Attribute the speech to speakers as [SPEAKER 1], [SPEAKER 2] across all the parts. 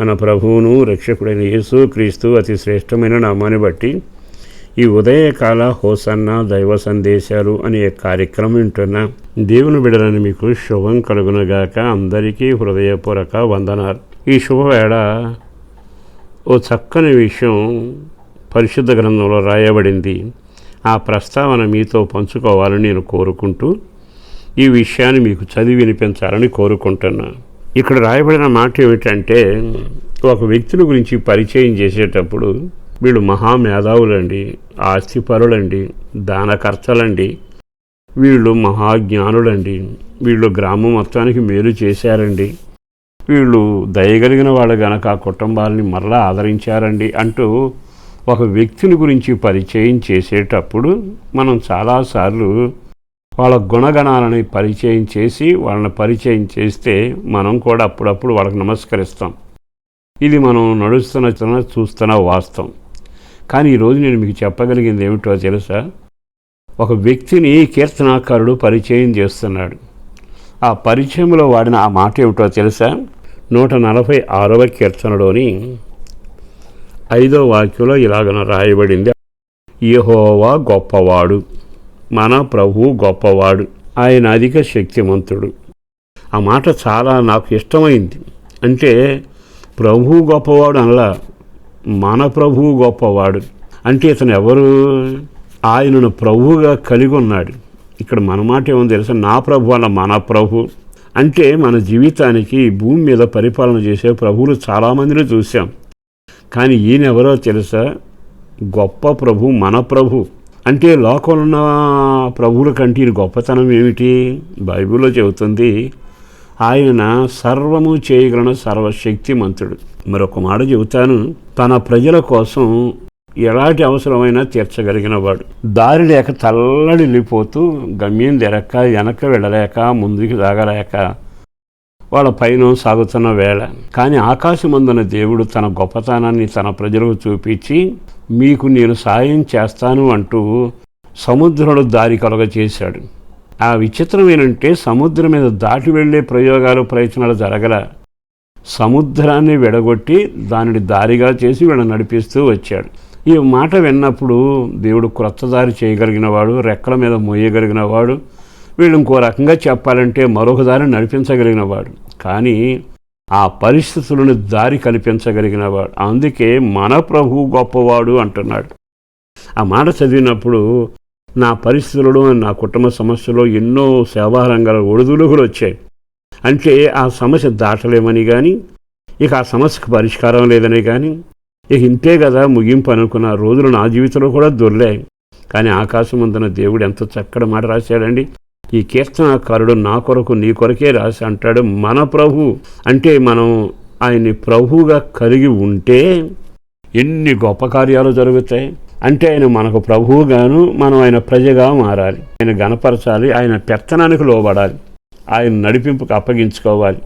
[SPEAKER 1] మన ప్రభువును రక్షకుడైన యేసు క్రీస్తు అతి శ్రేష్టమైన నామాన్ని బట్టి ఈ ఉదయకాల హోసన్న దైవ సందేశాలు అనే కార్యక్రమం వింటున్న దేవుని బిడలని మీకు శుభం కలుగునగాక అందరికీ హృదయపూర్వక వందనాలు. ఈ శుభవేళ ఓ చక్కని విషయం పరిశుద్ధ గ్రంథంలో రాయబడింది. ఆ ప్రస్తావన మీతో పంచుకోవాలని నేను కోరుకుంటూ ఈ విషయాన్ని మీకు చదివి వినిపించాలని కోరుకుంటున్నా. ఇక్కడ రాయబడిన మాట ఏమిటంటే ఒక వ్యక్తిని గురించి పరిచయం చేసేటప్పుడు వీళ్ళు మహామేధావులండి ఆస్తిపరులండి దానకర్తలండి. వీళ్ళు మహాజ్ఞానులండి. వీళ్ళు గ్రామం మొత్తానికి మేలు చేశారండి. వీళ్ళు దయగలిగిన వాళ్ళు గనక ఆ కుటుంబాలని మరలా ఆదరించారండి అంటూ ఒక వ్యక్తిని గురించి పరిచయం చేసేటప్పుడు మనం చాలాసార్లు వాళ్ళ గుణగణాలని పరిచయం చేసి వాళ్ళని పరిచయం చేస్తే మనం కూడా అప్పుడప్పుడు వాళ్ళకి నమస్కరిస్తాం. ఇది మనం నడుస్తున్న చూస్తున్న వాస్తవం. కానీ ఈరోజు నేను మీకు చెప్పగలిగింది ఏమిటో తెలుసా? ఒక వ్యక్తిని కీర్తనాకారుడు పరిచయం చేస్తున్నాడు. ఆ పరిచయంలో వాడిన ఆ మాట ఏమిటో తెలుసా? నూట నలభై ఆరవ కీర్తనలోని ఐదో వాక్యంలో ఇలాగన రాయబడింది. యహోవా గొప్పవాడు. మన ప్రభు గొప్పవాడు. ఆయన అధిక శక్తిమంతుడు ఆ మాట చాలా నాకు ఇష్టమైంది. అంటే ప్రభు గొప్పవాడు అనలా మన ప్రభువు గొప్పవాడు. అంటే ఇతను ఎవరు? ఆయనను ప్రభువుగా కలిగి ఉన్నాడు. ఇక్కడ మన మాట ఏమో తెలుసా? నా ప్రభు అన్న మన ప్రభు. అంటే మన జీవితానికి భూమి మీద పరిపాలన చేసే ప్రభువులు చాలామందిని చూసాం కానీ ఈయన ఎవరో తెలుసా? గొప్ప ప్రభు మన ప్రభు. అంటే లోకంలో ప్రభువుల కంటే ఈయన గొప్పతనం ఏమిటి? బైబిల్లో చెబుతుంది ఆయన సర్వము చేయగలన సర్వశక్తిమంతుడు. మరొక మాట చెబుతాను తన ప్రజల కోసం ఎలాంటి అవసరమైనా తీర్చగలిగిన వాడు దారి లేక తల్లడిల్లిపోతూ గమ్యం తెరక్క వెనక వెళ్ళలేక ముందుకు సాగలేక వాళ్ళ పైన సాగుతున్న వేళ. కానీ ఆకాశమందున దేవుడు తన గొప్పతనాన్ని తన ప్రజలకు చూపించి మీకు నేను సాయం చేస్తాను అంటూ సముద్రంలో దారి కలుగ చేశాడు. ఆ విచిత్రం ఏంటంటే సముద్రం మీద దాటి వెళ్ళే ప్రయోగాలు ప్రయత్నాలు జరగల సముద్రాన్ని విడగొట్టి దానిని దారిగా చేసి వీళ్ళని నడిపిస్తూ వచ్చాడు. ఈ మాట విన్నప్పుడు దేవుడు క్రొత్త దారి రెక్కల మీద మోయగలిగినవాడు వీళ్ళు ఇంకో రకంగా చెప్పాలంటే మరొక దారి నడిపించగలిగినవాడు కానీ ఆ పరిస్థితులను దారి కల్పించగలిగిన వాడు అందుకే మన ప్రభు గొప్పవాడు అంటున్నాడు. ఆ మాట చదివినప్పుడు నా పరిస్థితులు నా కుటుంబ సమస్యలో ఎన్నో సేవా రంగాల ఒడిదుడుగులు వచ్చాయి. అంటే ఆ సమస్య దాటలేమని కానీ ఇక ఆ సమస్యకు పరిష్కారం లేదని కానీ ఇక ఇంతే కదా ముగింపు అనుకున్న రోజులు నా జీవితంలో కూడా దొర్లాయి. కానీ ఆకాశం అందున దేవుడు ఎంత చక్కటి మాట రాశాడండి. ఈ కీర్తనాకారుడు నా కొరకు నీ కొరకే రాసి అంటాడు మన ప్రభు. అంటే మనం ఆయన్ని ప్రభువుగా కలిగి ఉంటే ఎన్ని గొప్ప కార్యాలు జరుగుతాయి. అంటే ఆయన మనకు ప్రభువుగాను మనం ఆయన ప్రజగా మారాలి. ఆయన గణపరచాలి ఆయన పెత్తనానికి లోబడాలి. ఆయన నడిపింపుకు అప్పగించుకోవాలి.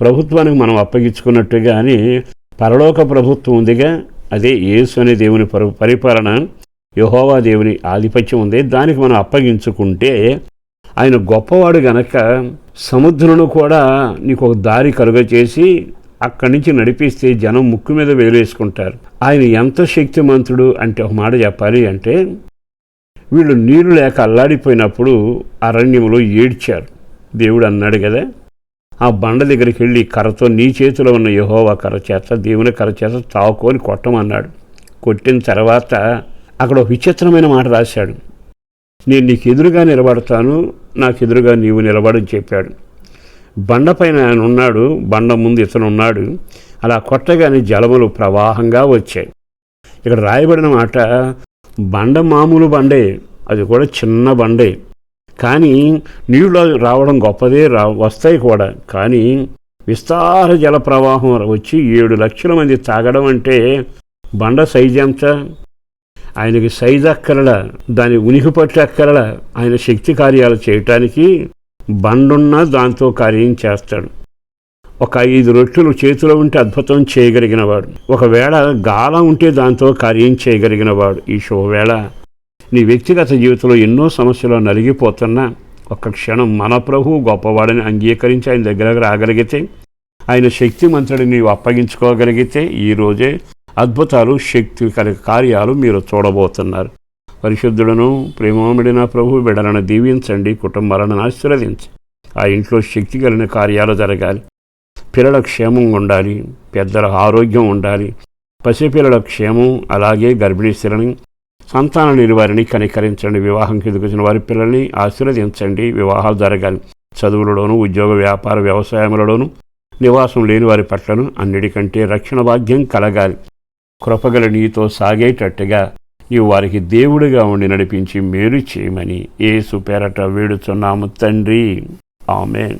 [SPEAKER 1] ప్రభుత్వానికి మనం అప్పగించుకున్నట్టుగానే పరలోక ప్రభుత్వం ఉందిగా అదే యేసు అనే దేవుని పరి పరిపాలన యహోవా దేవుని ఆధిపత్యం ఉంది. దానికి మనం అప్పగించుకుంటే ఆయన గొప్పవాడు గనక సముద్రంను కూడా నీకు ఒక దారి కలుగ చేసి అక్కడి నుంచి నడిపిస్తే జనం ముక్కు మీద వేలేసుకుంటారు. ఆయన ఎంత శక్తిమంతుడు అంటే ఒక మాట చెప్పాలి అంటే వీళ్ళు నీరు లేక అల్లాడిపోయినప్పుడు అరణ్యంలో ఏడ్చారు. దేవుడు అన్నాడు కదా ఆ బండ దగ్గరికి వెళ్ళి కర్రతో నీ చేతిలో ఉన్న యహోవా కర్ర చేత దేవుని కర్ర చేత తావుకొని కొట్టమన్నాడు. కొట్టిన తర్వాత అక్కడ ఒక విచిత్రమైన మాట రాశాడు. నేను నీకు ఎదురుగా నిలబడతాను నాకు ఎదురుగా నీవు నిలబడని చెప్పాడు. బండపైన ఆయన ఉన్నాడు. బండ ముందు ఇతను ఉన్నాడు. అలా కొట్టగానే జలములు ప్రవాహంగా వచ్చాయి. ఇక్కడ రాయబడిన మాట బండ మామూలు బండే అది కూడా చిన్న బండే. కానీ నీళ్ళు రావడం గొప్పదే రా వస్తాయి కూడా. కానీ విస్తార జల ప్రవాహం వచ్చి ఏడు లక్షల మంది తాగడం అంటే బండ సైజు ఎంత? ఆయనకి సైజు అక్కరల దాని ఉనికి పట్టు అక్కరలా ఆయన శక్తి కార్యాలు చేయటానికి బండున్నా దాంతో కార్యం చేస్తాడు. ఒక ఐదు రొట్టెలు చేతిలో ఉంటే అద్భుతం చేయగలిగినవాడు. ఒకవేళ గాలం ఉంటే దాంతో కార్యం చేయగలిగినవాడు. ఈ శుభవేళ నీ వ్యక్తిగత జీవితంలో ఎన్నో సమస్యలు నలిగిపోతున్నా ఒక క్షణం మన ప్రభు గొప్పవాడని అంగీకరించి ఆయన దగ్గరకు రాగలిగితే ఆయన శక్తిమంతుడిని నీవు అప్పగించుకోగలిగితే ఈరోజే అద్భుతాలు శక్తి కలిగి కార్యాలు మీరు చూడబోతున్నారు. పరిశుద్ధులను ప్రేమమిడిన ప్రభు బిడలను దీవించండి కుటుంబాలను ఆశీర్వదించి ఆ ఇంట్లో శక్తి కలిగిన కార్యాలు జరగాలి. పిల్లల క్షేమం ఉండాలి పెద్దల ఆరోగ్యం ఉండాలి. పసిపిల్లల క్షేమం అలాగే గర్భిణీ స్త్రీలని సంతానం లేని వారిని కనికరించండి. వివాహం ఎదుగుచిన వారి పిల్లల్ని ఆశీర్వదించండి. వివాహాలు జరగాలి. చదువులలోనూ ఉద్యోగ వ్యాపార వ్యవసాయములలోనూ నివాసం లేని వారి పట్లను అన్నిటికంటే రక్షణ భాగ్యం కలగాలి. కృపగల నీతో సాగేటట్టుగా నీవు వారికి దేవుడిగా ఉండి నడిపించి మేలు చేయమని ఏసు పేరట వేడుచున్నాము తండ్రి. ఆమెన్.